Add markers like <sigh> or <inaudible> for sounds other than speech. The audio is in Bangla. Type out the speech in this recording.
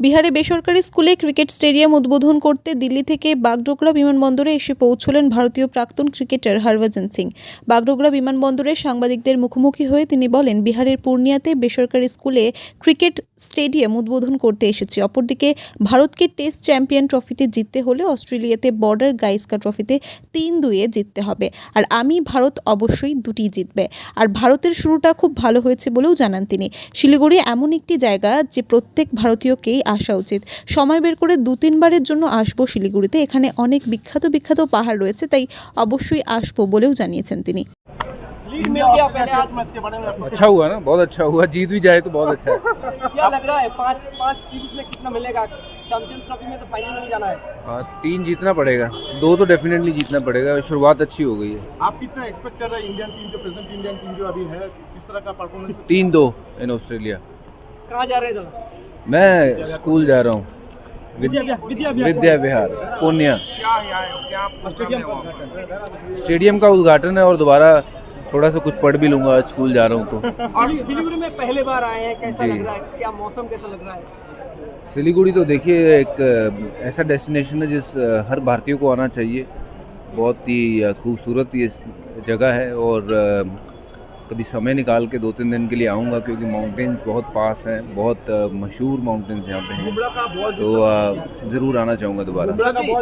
বিহারে বেসরকারি স্কুলে ক্রিকেট স্টেডিয়াম উদ্বোধন করতে দিল্লি থেকে বাগডোগরা বিমানবন্দরে এসে পৌঁছলেন ভারতীয় প্রাক্তন ক্রিকেটার হরভজন সিং। বাগডোগরা বিমানবন্দরে সাংবাদিকদের মুখোমুখি হয়ে তিনি বলেন, বিহারের পূর্ণিয়াতে বেসরকারি স্কুলে ক্রিকেট স্টেডিয়াম উদ্বোধন করতে এসেছি। অপরদিকে, ভারতকে টেস্ট চ্যাম্পিয়ন ট্রফিতে জিততে হলে অস্ট্রেলিয়াতে বর্ডার গাইস্কা ট্রফিতে তিন দুইয়ে জিততে হবে। আর আমি, ভারত অবশ্যই দুটি জিতবে। আর ভারতের শুরুটা খুব ভালো হয়েছে বলেও জানান তিনি। শিলিগুড়ি এমন একটি জায়গা যে প্রত্যেক ভারতীয়কেই আসা উচিত সময় বের করে দু তিনবারের জন্য আসবো শিলিগুড়িতে এখানে অনেক বিখ্যাত বিখ্যাত পাহাড় রয়েছে তাই অবশ্যই আসবো বলেও জানিয়েছেন তিনি लीड मिल गया पहले आज मैच के बारे में आपका अच्छा हुआ ना बहुत अच्छा हुआ जीत भी जाए तो बहुत अच्छा है क्या लग रहा है पांच पांच सीरीज में कितना मिलेगा चैंपियंस ट्रॉफी में तो फाइनल में नहीं जाना है हाँ, तीन जीतना पड़ेगा दो तो डेफिनेटली जीतना पड़ेगा शुरुआत अच्छी हो गई है आप कितना एक्सपेक्ट कर रहे हैं इंडियन टीम जो प्रेजेंट इंडियन टीम जो अभी है किस तरह का परफॉर्मेंस तीन दो इन ऑस्ट्रेलिया कहाँ जा रहे थे मैं स्कूल जा रहा हूँ। विद्या विद्या विहार। पूर्णिया। स्टेडियम का उद्घाटन। है और दोबारा थोड़ा सा कुछ पढ़ भी लूँगा स्कूल जा रहा हूँ तो। <laughs> और सिलीगुड़ी में पहले बार आए हैं कैसा जी। लग रहा है? क्या मौसम कैसा लग रहा है? सिलीगुड़ी तो देखिए एक ऐसा डेस्टिनेशन है जिस हर भारतीय को आना चाहिए। बहुत ही खूबसूरत ये जगह है और कभी समय निकाल के दो तीन दिन के लिए आऊँगा क्योंकि माउंटेन्स बहुत पास हैं बहुत मशहूर माउंटेन्स यहाँ पे हैं। तो ज़रूर आना चाहूँगा दोबारा।